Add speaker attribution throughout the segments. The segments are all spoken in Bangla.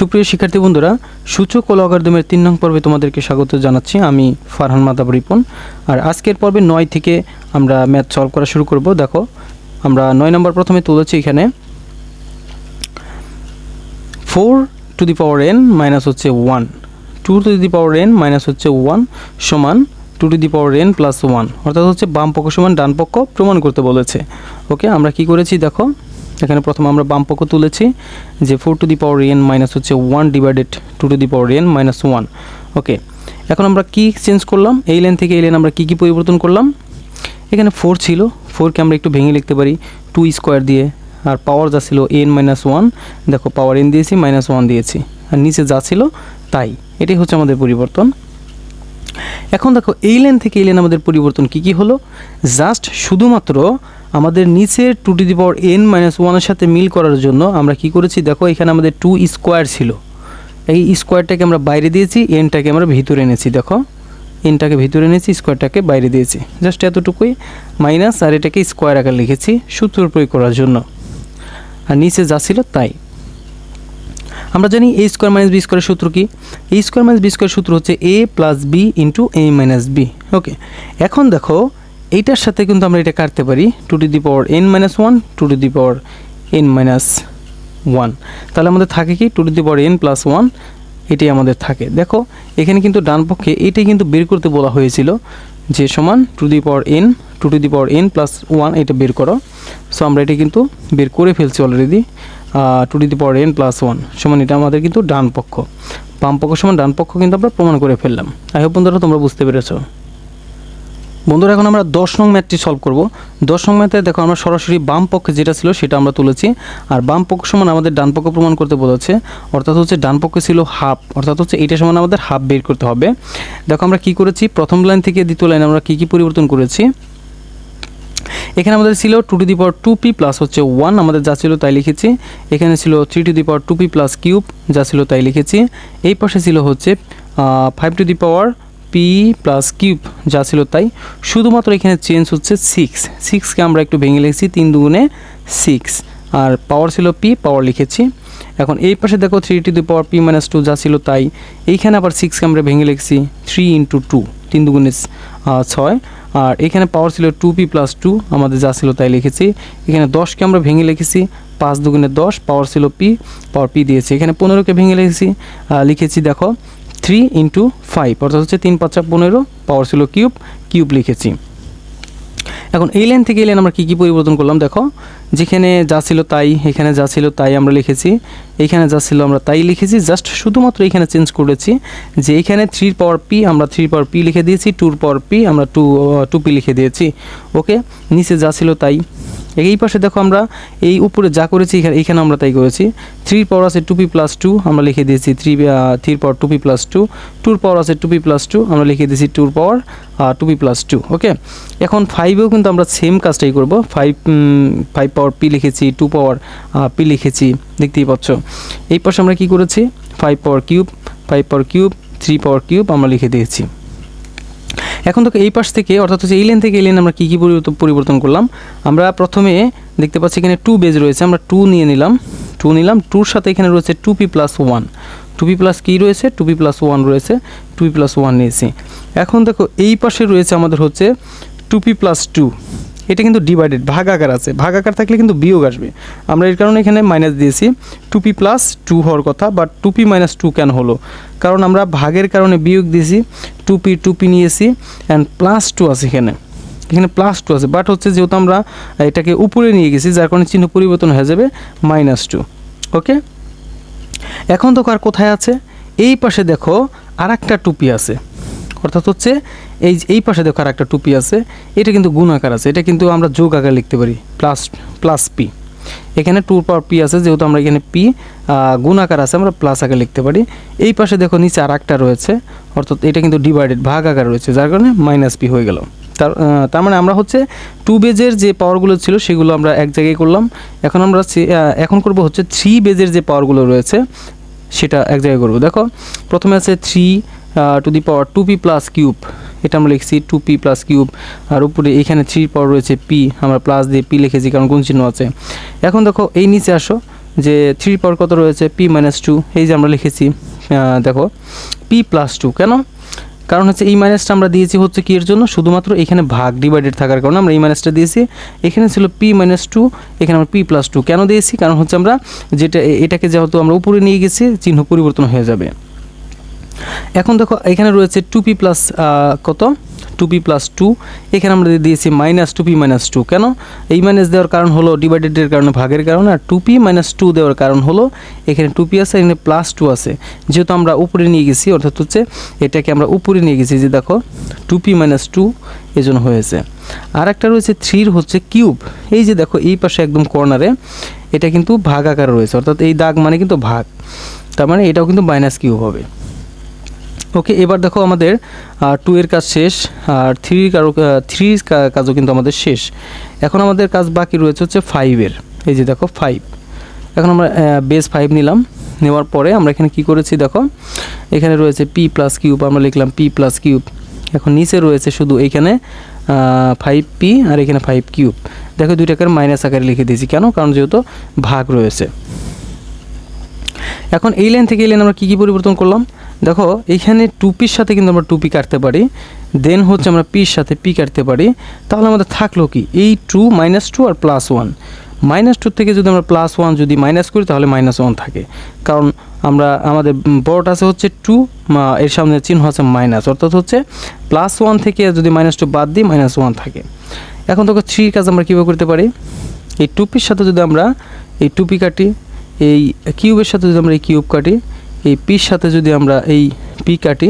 Speaker 1: সুপ্রিয় শিক্ষার্থী বন্ধুরা, সূচক ও লগারিদমের তিন নং পর্বে তোমাদেরকে স্বাগত জানাচ্ছি। আমি ফারহান মাদাব রিপন। আর আজকের পর্বে নয় থেকে আমরা ম্যাথ সলভ করা শুরু করব। দেখো, আমরা নয় নম্বর প্রথমে তুলেছি এখানে। Four to the power N minus হচ্ছে one. Two to the power N minus হচ্ছে ওয়ান সমান two to the power N plus one. অর্থাৎ হচ্ছে বাম পক্ষ সমান ডান পক্ষ প্রমাণ করতে বলেছে। ওকে, আমরা কি করেছি? দেখো এখানে প্রথম আমরা বাম পক্ষ তুলেছি যে four to the power n minus হচ্ছে one divided two to the power n minus one okay এখন আমরা কি চেঞ্জ করলাম? এই লাইন থেকে এই লাইন আমরা কী কী পরিবর্তন করলাম? এখানে ফোর ছিল ফোরকে আমরা একটু ভেঙে লিখতে পারি টু স্কোয়ার দিয়ে। আর পাওয়ার যা ছিল এন মাইনাস ওয়ান দেখো পাওয়ার এন দিয়েছি মাইনাস ওয়ান দিয়েছি। আর নিচে যা ছিল, তাই। এটাই হচ্ছে আমাদের পরিবর্তন। এখন দেখো, এই লাইন থেকে এই লাইন আমাদের পরিবর্তন কি কি হলো? জাস্ট শুধুমাত্র আমাদের নিচের two to the power N minus ওয়ানের সাথে মিল করার জন্য আমরা কি করেছি? দেখো, এখানে আমাদের টু স্কোয়ার ছিল। এই স্কোয়ারটাকে আমরা বাইরে দিয়েছি এনটাকে আমরা ভিতরে এনেছি, দেখো। এনটাকে ভিতরে এনেছি স্কোয়ারটাকে বাইরে দিয়েছি। জাস্ট এতটুকুই। মাইনাস আর এটাকে স্কোয়ার আকার লিখেছি, সূত্র প্রয়োগ করার জন্য। আর নিচে যা ছিল, তাই। আমরা জানি এ স্কোয়ার মাইনাস বি স্কোয়ারের সূত্র কি? A square minus B square সূত্র হচ্ছে A plus B into A minus B okay এখন দেখো, এইটার সাথে কিন্তু আমরা এটা কাটতে পারি two to the power N minus one two to the power N minus one তাহলে আমাদের থাকে কি two to the power N plus one এটাই আমাদের থাকে। দেখো, এখানে কিন্তু ডান পক্ষে এটাই কিন্তু বের করতে বলা হয়েছিল, যে সমান to the power N two to the power N plus one এটা বের করো। সো আমরা এটা কিন্তু বের করে ফেলছি already two to the power N plus one সমান এটা আমাদের কিন্তু ডান পক্ষ। বাম পক্ষ সমান ডান পক্ষ কিন্তু আমরা প্রমাণ করে ফেললাম। আই হোপ বন্ধুরা তোমরা বুঝতে পেরেছ। বন্ধুরা, এখন আমরা দশ নং ম্যাথটি সলভ করব। দশ নং ম্যাথে দেখো আমরা সরাসরি বাম পক্ষে যেটা ছিল সেটা আমরা তুলেছি। আর বাম পক্ষ সমান আমাদের ডান পক্ষ প্রমাণ করতে বলেছে। অর্থাৎ হচ্ছে ডান পক্ষে ছিল হাফ অর্থাৎ হচ্ছে এটা সমান আমাদের হাফ বের করতে হবে। দেখো আমরা কি করেছি? প্রথম লাইন থেকে দ্বিতীয় লাইন আমরা কি কি পরিবর্তন করেছি? এখানে আমাদের ছিল two to the power two P plus হচ্ছে ওয়ান আমাদের যা ছিল তাই লিখেছি। এখানে ছিল three to the power two P plus cube যা ছিল তাই লিখেছি। এই পাশে ছিল হচ্ছে five to the power P plus cube যা ছিল তাই। শুধুমাত্র এখানে চেঞ্জ হচ্ছে সিক্স সিক্সকে আমরা একটু ভেঙে লিখেছি, তিন দুগুণে সিক্স আর পাওয়ার ছিল পি পাওয়ার লিখেছি। এখন এই পাশে দেখো three to the power P minus two যা ছিল তাই। এইখানে আবার সিক্সকে আমরা ভেঙে লিখছি থ্রি ইন্টু টু তিন দুগুণে ছয়। আর এখানে পাওয়ার ছিল টু পি প্লাস টু আমাদের যা ছিল তাই লিখেছি। এখানে দশকে আমরা ভেঙে লিখেছি, পাঁচ দুগুণে দশ পাওয়ার ছিল পি পাওয়ার পি দিয়েছি। এখানে পনেরোকে ভেঙে লিখেছি লিখেছি দেখো থ্রি ইন্টু ফাইভ অর্থাৎ হচ্ছে তিন পাঁচা পনেরো পাওয়ার ছিল কিউব কিউব লিখেছি। এখন এই লাইন থেকে এই লাইন আমরা কী কী পরিবর্তন করলাম? দেখো, যেখানে যা ছিল তাই, এখানে যা ছিল তাই আমরা লিখেছি। এখানে যা ছিল আমরা তাই লিখেছি। জাস্ট শুধুমাত্র এখানে চেঞ্জ করেছি যে এখানে থ্রির পাওয়ার পি আমরা থ্রি পাওয়ার পি লিখে দিয়েছি টুর পাওয়ার পি আমরা টু টু পি লিখে দিয়েছি। ওকে নিচে যা ছিল তাই। এই পাশে দেখো আমরা এই উপরে যা করেছি, এখানে আমরা তাই করেছি। থ্রির পাওয়ার আছে টু পি প্লাস টু আমরা লিখে দিয়েছি থ্রি থ্রির power two P plus two টুর পাওয়ার আছে টু পি প্লাস টু আমরা লিখে দিয়েছি টুর power two P plus two okay এখন ফাইভেও কিন্তু আমরা সেম কাজটাই করব। ফাইভ ফাইভ পাওয়ার পি লিখেছি টু পাওয়ার পি লিখেছি, দেখতেই পাচ্ছ। এই পাশে আমরা কি করেছি? Five power cube five power cube three power cube আমরা লিখে দিয়েছি। এখন দেখো এই পাশ থেকে, অর্থাৎ হচ্ছে এই লেন থেকে এই লেন আমরা কী কী পরিবর্তন পরিবর্তন করলাম? আমরা প্রথমে দেখতে পাচ্ছি এখানে টু বেজ রয়েছে, আমরা টু নিয়ে নিলাম। টু নিলাম টুর সাথে এখানে রয়েছে two P plus one two P plus কী রয়েছে? টু পি প্লাস ওয়ান রয়েছে টু পি প্লাস ওয়ান নিয়েছি। এখন দেখো, এই পাশে রয়েছে আমাদের হচ্ছে টু পি প্লাস টু এটা কিন্তু ডিভাইডেড ভাগাকার আছে। ভাগাকার থাকলে কিন্তু বিয়োগ আসবে। আমরা এর কারণে এখানে মাইনাস দিয়েছি। টু পি প্লাস টু হওয়ার কথা but two P minus two কেন হলো? কারণ আমরা ভাগের কারণে বিয়োগ দিয়েছি টু পি টু পি নিয়েছি অ্যান্ড প্লাস টু আছে এখানে। এখানে প্লাস টু আছে বাট হচ্ছে যেহেতু আমরা এটাকে উপরে নিয়ে গেছি, যার কারণে চিহ্ন পরিবর্তন হয়ে যাবে মাইনাস টু ওকে এখন তো কার কোথায় আছে? এই পাশে দেখো আর একটা টুপি আছে। অর্থাৎ হচ্ছে এই এই পাশে দেখো আর একটা টুপি আছে। এটা কিন্তু গুণ আকার আছে। এটা কিন্তু আমরা যোগ আকার লিখতে পারি। Plus plus P. এখানে টু পাওয়ার পি আছে, যেহেতু আমরা এখানে পি গুণ আকার আছে, আমরা প্লাস আকার লিখতে পারি। এই পাশে দেখো নিচে আর একটা রয়েছে, অর্থাৎ এটা কিন্তু ডিভাইডেড ভাগ আকার রয়েছে, যার কারণে মাইনাস পি হয়ে গেল। তার তার মানে আমরা হচ্ছে টু বেজের যে পাওয়ারগুলো ছিল, সেগুলো আমরা এক জায়গায় করলাম। এখন আমরা এখন করব হচ্ছে থ্রি বেজের যে পাওয়ারগুলো রয়েছে, সেটা এক জায়গায় করব। দেখো, প্রথমে আছে three to the power two P plus cube এটা আমরা লিখছি টু পি প্লাস কিউব আর উপরে এখানে থ্রি পাওয়ার রয়েছে পি আমরা প্লাস দিয়ে পি লিখেছি কারণ গুণ চিহ্ন আছে। এখন দেখো, এই নিচে আসো, যে থ্রি পাওয়ার কত রয়েছে? পি মাইনাস টু এই যে আমরা লিখেছি দেখো পি প্লাস টু কেন? কারণ হচ্ছে এই মাইনাসটা আমরা দিয়েছি হচ্ছে কি এর জন্য? শুধুমাত্র এখানে ভাগ ডিভাইডেড থাকার কারণে আমরা এই মাইনাসটা দিয়েছি। এখানে ছিল পি মাইনাস টু এখানে আমরা পি প্লাস টু কেন দিয়েছি? কারণ হচ্ছে আমরা যেটা এটাকে যেহেতু আমরা উপরে নিয়ে গেছি, চিহ্ন পরিবর্তন হয়ে যাবে। এখন দেখো, এখানে রয়েছে টু পি প্লাস কত? টু পি প্লাস টু এখানে আমরা দিয়েছি minus two P minus two কেন? এই মাইনাস দেওয়ার কারণ হলো ডিভাইডেডের কারণে ভাগের কারণে, আর টু পি মাইনাস টু দেওয়ার কারণ হলো এখানে টু পি আছে, এখানে প্লাস টু আছে। যেহেতু আমরা উপরে নিয়ে গেছি, অর্থাৎ হচ্ছে এটাকে আমরা উপরে নিয়ে গেছি, যে দেখো টু পি মাইনাস টু এই জন্য হয়েছে। আর একটা রয়েছে থ্রির হচ্ছে কিউব এই যে দেখো, এই পাশে একদম কর্নারে এটা কিন্তু ভাগ আকার রয়েছে, অর্থাৎ এই দাগ মানে কিন্তু ভাগ। তার মানে এটাও কিন্তু মাইনাস কিউব হবে। ওকে এবার দেখো আমাদের টু এর কাজ শেষ, আর থ্রির কারও থ্রির কাজও কিন্তু আমাদের শেষ। এখন আমাদের কাজ বাকি রয়েছে হচ্ছে ফাইভের এই যে দেখো ফাইভ এখন আমরা বেস ফাইভ নিলাম। নেওয়ার পরে আমরা এখানে কি করেছি দেখো? এখানে রয়েছে পি প্লাস কিউব আমরা লিখলাম পি প্লাস কিউব এখন নিচে রয়েছে শুধু এইখানে ফাইভ পি আর এখানে ফাইভ কিউব দেখো দুইটাকে মাইনাস আকারে লিখে দিয়েছি। কেন? কারণ যেহেতু ভাগ রয়েছে। এখন এই লাইন থেকে এই লাইন আমরা কী কী পরিবর্তন করলাম? দেখো, এইখানে টুপির সাথে কিন্তু আমরা টুপি কাটতে পারি দেন হচ্ছে আমরা পির সাথে পি কাটতে পারি। তাহলে আমাদের থাকল কি? এই টু মাইনাস টু আর প্লাস ওয়ান মাইনাস টু থেকে যদি আমরা প্লাস ওয়ান যদি মাইনাস করি, তাহলে মাইনাস ওয়ান থাকে। কারণ আমরা, আমাদের বড়টা আছে হচ্ছে টু এর সামনে চিহ্ন আছে মাইনাস অর্থাৎ হচ্ছে প্লাস ওয়ান থেকে যদি মাইনাস টু বাদ দিই মাইনাস ওয়ান থাকে। এখন তোকে থ্রির কাজ আমরা কীভাবে করতে পারি? এই টুপির সাথে যদি আমরা এই টুপি কাটি, এই কিউবের সাথে যদি আমরা এই কিউব কাটি এই পির সাথে যদি আমরা এই পি কাটি,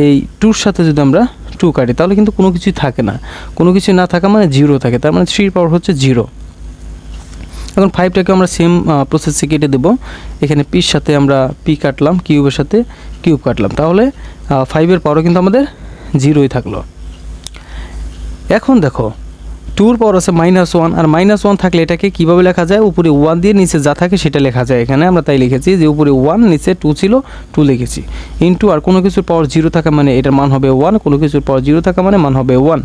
Speaker 1: এই টুর সাথে যদি আমরা টু কাটি, তাহলে কিন্তু কোনো কিছুই থাকে না। কোনো কিছু না থাকা মানে জিরো থাকে, তার মানে থ্রির পাওয়ার হচ্ছে জিরো। এখন ফাইভটাকে আমরা সেম প্রসেসে কেটে দেবো। এখানে পির সাথে আমরা পি কাটলাম, কিউবের সাথে কিউব কাটলাম। তাহলে ফাইভের পাওয়ারও কিন্তু আমাদের জিরোই থাকল। এখন দেখো টুর পাওয়ার আছে মাইনাস ওয়ান আর মাইনাস ওয়ান থাকলে এটাকে কীভাবে লেখা যায়? উপরে ওয়ান দিয়ে নিচে যা থাকে সেটা লেখা যায়। এখানে আমরা তাই লিখেছি যে উপরে ওয়ান নিচে টু ছিল টু লিখেছি। ইন্টু আর কোনো কিছুর পাওয়ার জিরো থাকা মানে এটার মান হবে ওয়ান কোনো কিছুর পাওয়ার জিরো থাকা মানে মান হবে ওয়ান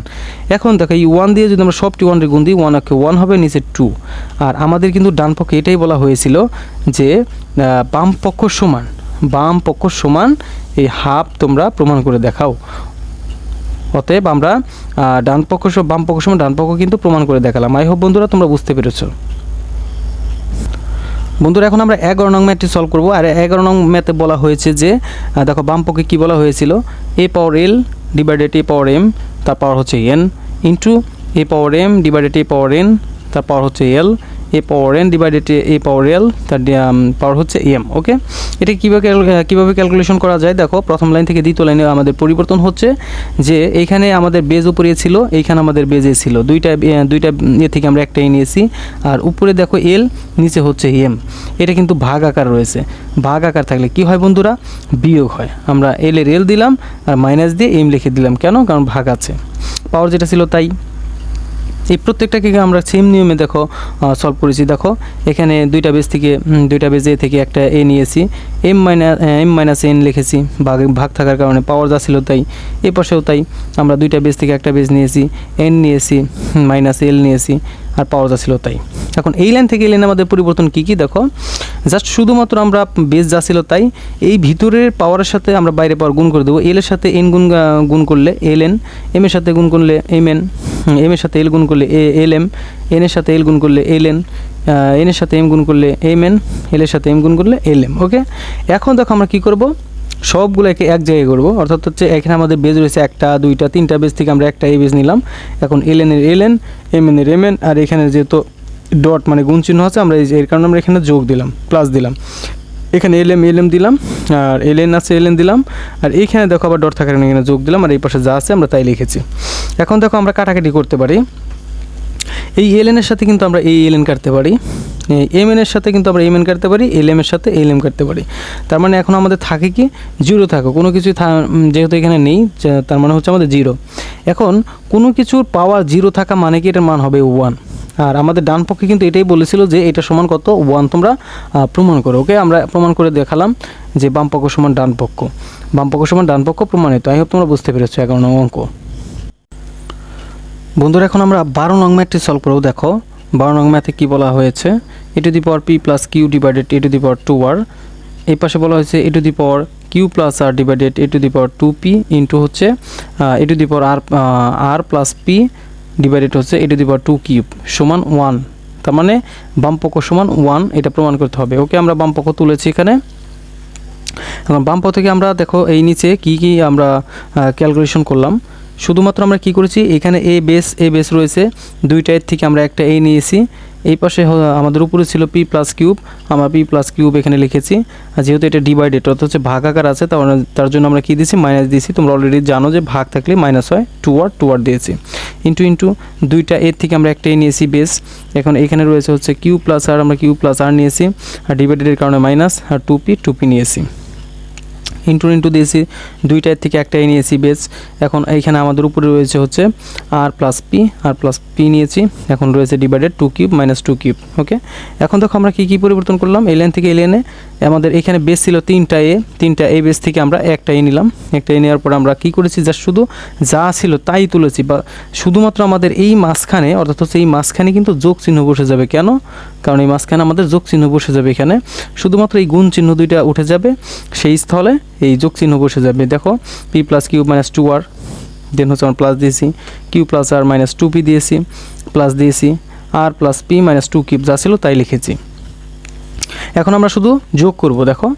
Speaker 1: এখন দেখো, এই ওয়ান দিয়ে যদি আমরা সবটি ওয়ান গুণ দিই ওয়ান ওকে ওয়ান হবে, নিচে টু আর আমাদের কিন্তু ডান পক্ষে এটাই বলা হয়েছিল যে বাম পক্ষ সমান, বাম পক্ষ সমান, এই হাফ তোমরা প্রমাণ করে দেখাও। অতএব আমরা ডান পক্ষ বাম পক্ষ সময় ডান পক্ষ কিন্তু প্রমাণ করে দেখালাম। আই হোপ বন্ধুরা তোমরা বুঝতে পেরেছ। বন্ধুরা, এখন আমরা এগারো নং ম্যাথটি সলভ করব। আর এগারো নং ম্যাথে বলা হয়েছে যে দেখো বাম পক্ষে কী বলা হয়েছিল? এ পাওয়ার এল ডিভাইডেড এ পাওয়ার এম, তার পাওয়ার হচ্ছে N into A power M divided A power N, তার পাওয়ার হচ্ছে এল এ পাওয়ার এন ডিভাইডেড এ পাওয়ার এল তার পাওয়ার হচ্ছে এম ওকে এটা কীভাবে কীভাবে ক্যালকুলেশন করা যায়? দেখো, প্রথম লাইন থেকে দ্বিতীয় লাইনে আমাদের পরিবর্তন হচ্ছে যে এইখানে আমাদের বেজ উপরে ছিল, এইখানে আমাদের বেজে ছিল। দুইটা দুইটা ইয়ে থেকে আমরা একটাই নিয়েছি। আর উপরে দেখো এল নিচে হচ্ছে এম এটা কিন্তু ভাগ আকার রয়েছে। ভাগ আকার থাকলে কি হয় বন্ধুরা? বিয়োগ হয়। আমরা এল এর এল দিলাম, আর মাইনাস দিয়ে এম লিখে দিলাম। কেন? কারণ ভাগ আছে। পাওয়ার যেটা ছিল তাই। এই প্রত্যেকটাকে আমরা সেম নিয়মে দেখো সলভ করেছি। দেখো, এখানে দুইটা বেজ থেকে দুইটা বেজে থেকে একটা এ নিয়েছি। M minus M minus N লিখেছি। ভাগ ভাগ থাকার কারণে পাওয়ার যা ছিল তাই। এ পাশেও তাই। আমরা দুইটা বেজ থেকে একটা বেজ নিয়েছি। এন নিয়েছি মাইনাস এল নিয়েছি। আর পাওয়ার যা ছিল তাই। এখন এই লাইন থেকে এই লাইন আমাদের পরিবর্তন কী কী? দেখো জাস্ট শুধুমাত্র আমরা বেস যা ছিল তাই, এই ভিতরের পাওয়ারের সাথে আমরা বাইরে পাওয়ার গুণ করে দেবো। এল এর সাথে এন গুণ গুণ করলে এল এন এম এর সাথে গুণ করলে এম এন এম এর সাথে এল গুণ করলে এ এল এম এন এর সাথে এল গুণ করলে এল এন এন এর সাথে এম গুণ করলে এম এন এল এর সাথে এম গুণ করলে এল এম ওকে এখন দেখো আমরা কী করব? সবগুলোকে এক জায়গায় করব। অর্থাৎ হচ্ছে এখানে আমাদের বেজ রয়েছে একটা, দুইটা, তিনটা বেজ থেকে আমরা একটা এই বেজ নিলাম। এখন এল এন এর এল এন এম এর এম এন আর এখানে যেহেতু ডট মানে গুণ চিহ্ন আছে, আমরা এর কারণে আমরা এখানে যোগ দিলাম প্লাস দিলাম। এখানে এল এম এল এম দিলাম, আর এল এন আছে এল এন দিলাম। আর এইখানে দেখো আবার ডট থাকার এখানে যোগ দিলাম, আর এই পাশে যা আছে আমরা তাই লিখেছি। এখন দেখো আমরা কাটাকাটি করতে পারি। এই এল সাথে কিন্তু আমরা এই এল এন কাটতে পারি। এম এর সাথে কিন্তু আমরা এম এন কাটতে পারি এল এর সাথে এল এম কাটতে পারি। তার মানে এখন আমাদের থাকে কি জিরো থাকে কোনো কিছুই যেহেতু এখানে নেই তার মানে হচ্ছে আমাদের জিরো এখন কোনো কিছুর পাওয়ার জিরো থাকা মানে কি এটার মান হবে ওয়ান আর আমাদের ডান পক্ষে কিন্তু এটাই বলেছিল যে এটা সমান কত? ওয়ান তোমরা প্রমাণ করো ওকে আমরা প্রমাণ করে দেখালাম যে বাম পক্ষ সমান ডান পক্ষ। বাম পক্ষ সমান ডান পক্ষ প্রমাণিত। আই হোপ তোমরা বুঝতে পেরেছ, এগারো অঙ্ক। বন্ধুরা, এখন আমরা বারো নং ম্যাথটি সলভ করব। দেখো, বারো নং ম্যাথে কী বলা হয়েছে? A to the power P plus Q divided A to the power two R. এই পাশে বলা হয়েছে A to the power Q plus R divided A to the power two P into হচ্ছে A to the power R R plus P divided হচ্ছে A to the power two cube সমান ওয়ান। তার মানে বাম পক্ষ সমান ওয়ান, এটা প্রমাণ করতে হবে। ওকে, আমরা বাম পক্ষ তুলেছি এখানে। এখন বাম পক্ষ থেকে আমরা দেখো এই নিচে কি কি আমরা ক্যালকুলেশন করলাম। শুধুমাত্র আমরা কি করেছি? এখানে এ বেস এ বেস রয়েছে। দুইটার থেকে আমরা একটা এ নিয়েছি। এই পাশে আমাদের উপরে ছিল পি প্লাস কিউব আমরা পি প্লাস কিউব এখানে লিখেছি। আর যেহেতু এটা ডিভাইডেড অর্থাৎ হচ্ছে ভাগাকার আছে, তার জন্য আমরা কি দিয়েছি? মাইনাস দিয়েছি। তোমরা অলরেডি জানো যে ভাগ থাকলে মাইনাস হয়। টু আর টু আর দিয়েছি। ইন্টু ইন্টু দুইটা এর থেকে আমরা একটা এ নিয়েছি বেস এখন এখানে রয়েছে হচ্ছে কিউ প্লাস আর আমরা কিউ প্লাস আর নিয়েছি। আর ডিভাইডেডের কারণে minus R two P two P নিয়েছি। ইন্টু ইন্টু দিয়েছি, দুইটার থেকে একটাই নিয়েছি বেস। এখন এইখানে আমাদের উপরে রয়েছে হচ্ছে R plus P, R plus P নিয়েছি, এখন রয়েছে divided two cube minus two cube okay এখন দেখো আমরা কী কী পরিবর্তন করলাম? এলিয়ান থেকে এলিয়ানে আমাদের এখানে বেস ছিল তিনটা এ তিনটা এ বেস থেকে আমরা একটা এ নিলাম। একটা এ নেওয়ার পর আমরা কী করেছি? যা শুধু যা ছিল তাই তুলেছি, বা শুধুমাত্র আমাদের এই মাঝখানে, অর্থাৎ হচ্ছে এই মাঝখানে কিন্তু যোগ চিহ্ন বসে যাবে। কেন? কারণ এই মাঝখানে আমাদের যোগ চিহ্ন বসে যাবে এখানে। শুধুমাত্র এই গুণ চিহ্ন দুইটা উঠে যাবে সেই স্থলে। এই যোগ চিহ্ন বসে যাবে, দেখো P plus Q minus two R then হচ্ছে আমরা প্লাস দিয়েছি। Q plus R minus two P দিয়েছি প্লাস দিয়েছি R plus P minus two cube যা ছিল তাই লিখেছি। এখন আমরা শুধু যোগ করব, দেখো,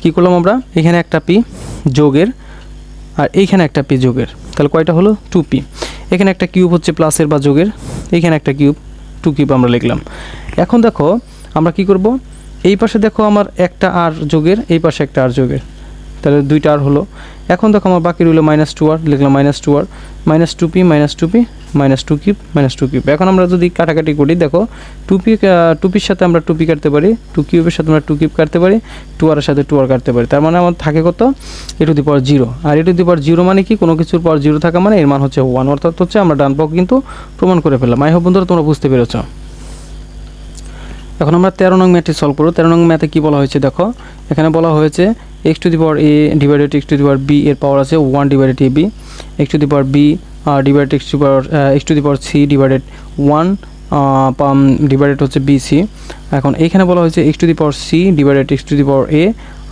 Speaker 1: কি করলাম আমরা? এখানে একটা পি যোগের, আর এইখানে একটা পি যোগের। তাহলে কয়টা হলো? টু পি এখানে একটা কিউব হচ্ছে প্লাসের বা যোগের এখানে একটা কিউব টু কিউব আমরা লিখলাম। এখন দেখো, আমরা কি করব? এই পাশে দেখো আমার একটা আর যোগের, এই পাশে একটা আর যোগের। তাহলে দুইটা আর হলো। এখন দেখো আমার বাকি রইল মাইনাস টু আর, লিখলাম minus two R minus two P minus two P minus two cube minus two cube এখন আমরা যদি কাটাকাটি করি, দেখো টু পি টু পির সাথে আমরা টু পি কাটতে পারি টু কিউবের সাথে আমরা টু কিউব কাটতে পারি টু আরের সাথে টু আর কাটতে পারি। তার মানে আমার থাকে কত? A to the power zero R A to the power zero মানে কি? কোনো কিছুর পাওয়ার জিরো থাকা মানে এর মান হচ্ছে ওয়ান অর্থাৎ হচ্ছে আমরা ডান পক্ষ কিন্তু প্রমাণ করে ফেললাম। আই হোপ বন্ধুরা তোমরা বুঝতে পেরেছ। এখন আমরা তেরো নং ম্যাথটি সলভ করব। তেরো নং ম্যাথে কী বলা হয়েছে দেখো? এখানে বলা হয়েছে X to the power A divided X to the power B এর পাওয়ার আছে one divided A B X to the power B divided X to power X to the power C divided one divided হচ্ছে বি সি এখন এইখানে বলা হয়েছে X to the power C divided X to the power A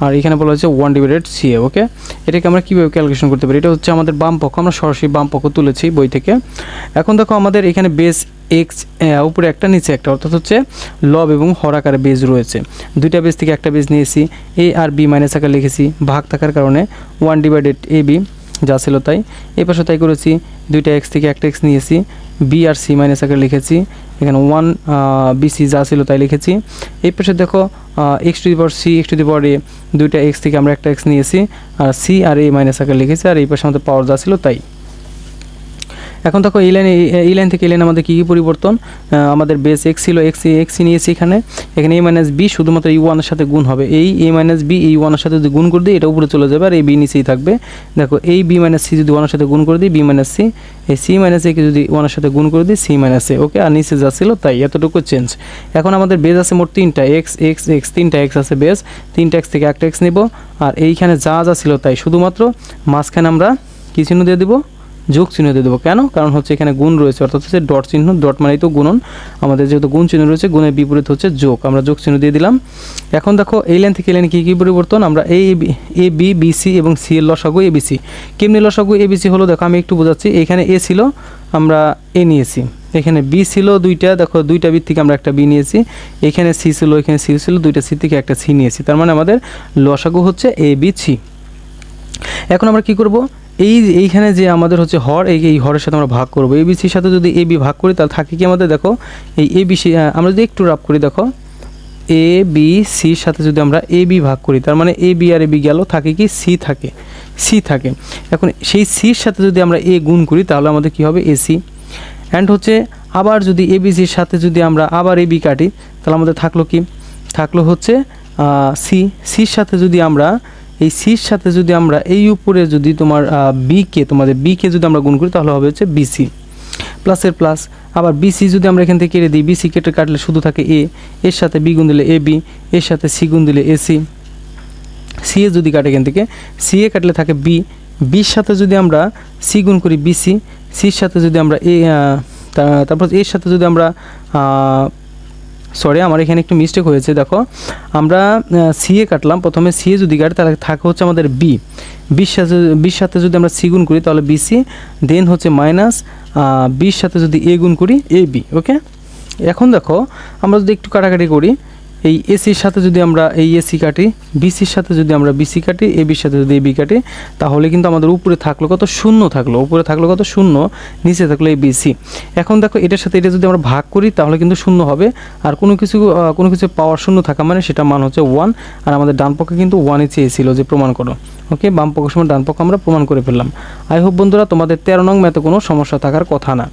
Speaker 1: আর এখানে বলা হয়েছে one divided C A okay এটাকে আমরা কীভাবে ক্যালকুলেশন করতে পারি? এটা হচ্ছে আমাদের বাম পক্ষ, আমরা সরাসরি বাম পক্ষ তুলেছি বই থেকে। এখন দেখো আমাদের এখানে বেস এক্স উপরে একটা, নিচে একটা, অর্থাৎ হচ্ছে লব এবং হর বেজ রয়েছে। দুইটা বেজ থেকে একটা বেজ নিয়েছি। এ আর বি মাইনাস আকারে লিখেছি। ভাগ থাকার কারণে ওয়ান ডিভাইডেড এ বি যা ছিল তাই। এই পাশে তাই করেছি। দুইটা এক্স থেকে একটা এক্স নিয়েছি। বি আর সি মাইনাস আকারে লিখেছি। এখানে ওয়ান বিসি যা ছিল তাই লিখেছি। এই পাশে দেখো X to the power C X to the power A দুইটা এক্স থেকে আমরা একটা এক্স নিয়েছি। আর সি আর এ মাইনাস আকারে লিখেছি। আর এই পাশে আমাদের পাওয়ার যা ছিল তাই। এখন দেখো, এই লাইনে এই লাইন থেকে এই লাইন আমাদের কী কী পরিবর্তন? আমাদের বেস এক্স ছিল এক্স এক্স নিয়েছি এখানে। এখানে এ মাইনাস বি শুধুমাত্র এই ওয়ানের সাথে গুণ হবে। এই এ মাইনাস বি এই ওয়ানের সাথে যদি গুণ করে দিই, এটা উপরে চলে যাবে আর এই বি নিচেই থাকবে। দেখো, এই বি মাইনাস সি যদি ওয়ানের সাথে গুণ করে দিই বি মাইনাস সি এই সি মাইনাস একে যদি ওয়ানের সাথে গুণ করে দিই সি মাইনাস এ ওকে আর নিচে যা ছিল তাই, এতটুকু চেঞ্জ এখন আমাদের বেজ আছে মোট তিনটা এক্স এক্স এক্স তিনটা এক্স আছে বেজ তিনটা এক্স থেকে একটা এক্স নেব। আর এইখানে যা যা ছিল তাই, শুধুমাত্র মাঝখানে আমরা কী চিহ্ন দিয়ে দেবো? যোগ চিহ্ন দিয়ে দেবো। কেন? কারণ হচ্ছে এখানে গুণ রয়েছে, অর্থাৎ হচ্ছে ডট চিহ্ন, ডট মানেই তো গুণন। আমাদের যেহেতু গুণ চিহ্ন রয়েছে, গুণের বিপরীত হচ্ছে যোগ। আমরা যোগ চিহ্ন দিয়ে দিলাম। এখন দেখো, এই লাইন থেকে এই লাইনে কী কী পরিবর্তন? আমরা এই এ বি বি সি এবং সি এর লসাগু এ বি সি কেমনি লসাগু এ বি সি হলো? দেখো, আমি একটু বোঝাচ্ছি। এখানে এ ছিল, আমরা এ নিয়েছি। এখানে বি ছিল দুইটা, দেখো, দুইটা বি থেকে আমরা একটা বি নিয়েছি। এখানে সি ছিল, এখানে সি ছিল, দুইটা সি থেকে একটা সি নিয়েছি। তার মানে আমাদের লসাগু হচ্ছে এ বি সি এখন আমরা কি করব? এই এইখানে যে আমাদের হচ্ছে হর, এই এই হরের সাথে আমরা ভাগ করব। এ বিসির সাথে যদি এ বি ভাগ করি, তাহলে থাকে কি আমাদের? দেখো, এই এ বি সি আমরা যদি একটু রাফ করি, দেখো। এ বি সির সাথে যদি আমরা এ বি ভাগ করি, তার মানে A B R A B গেল, থাকে কি? সি থাকে সি থাকে। এখন সেই সির সাথে যদি আমরা এ গুণ করি, তাহলে আমাদের কি হবে? এসি অ্যান্ড হচ্ছে আবার যদি এ বি সির সাথে যদি আমরা আবার এ বি কাটি, তাহলে আমাদের থাকল কি? থাকল হচ্ছে সি। সির সাথে যদি আমরা এই সির সাথে যদি আমরা এই উপরে যদি তোমার বিকে তোমাদের বিকে যদি আমরা গুণ করি, তাহলে হবে হচ্ছে বিসি প্লাসের প্লাস আবার বিসি যদি আমরা এখান থেকে কেটে দিই বিসি কেটে কাটলে শুধু থাকে এ এর সাথে বি গুণ দিলে এ বি এর সাথে সি গুণ দিলে এসি সি এ যদি কাটে এখান থেকে সি এ কাটলে থাকে বি বির সাথে যদি আমরা সি গুণ করি বিসি সির সাথে যদি আমরা এ তারপর এর সাথে যদি আমরা সরি আমার এখানে একটু মিস্টেক হয়েছে, দেখো। আমরা সি এ কাটলাম। প্রথমে সি এ যদি কাটি, তাহলে থাকে হচ্ছে আমাদের বি বিশ সাথে বিশ সাথে যদি আমরা সি গুণ করি, তাহলে বিসি দেন হচ্ছে মাইনাস বিশ সাথে যদি এ গুণ করি এ বি ওকে এখন দেখো, আমরা যদি একটু কাটাকাটি করি এই এসির সাথে যদি আমরা এই এসি কাটি বিসির সাথে যদি আমরা বিসি কাটি এ বির সাথে যদি এ বি কাটি, তাহলে কিন্তু আমাদের উপরে থাকল কত শূন্য থাকল, উপরে থাকল কত শূন্য, নিচে থাকল এই বিসি এখন দেখো এটার সাথে এটা যদি আমরা ভাগ করি, তাহলে কিন্তু শূন্য হবে। আর কোনো কিছু কোনো কিছু পাওয়ার শূন্য থাকা মানে সেটা মান হচ্ছে ওয়ান আর আমাদের ডান পক্ষে কিন্তু ওয়ানই চেয়েছিল যে প্রমাণ করো। ওকে বাম পক্ষের সময় ডান আমরা প্রমাণ করে ফেললাম। আই হোপ বন্ধুরা তোমাদের তেরো নং ম্যাথে কোনো সমস্যা থাকার কথা না।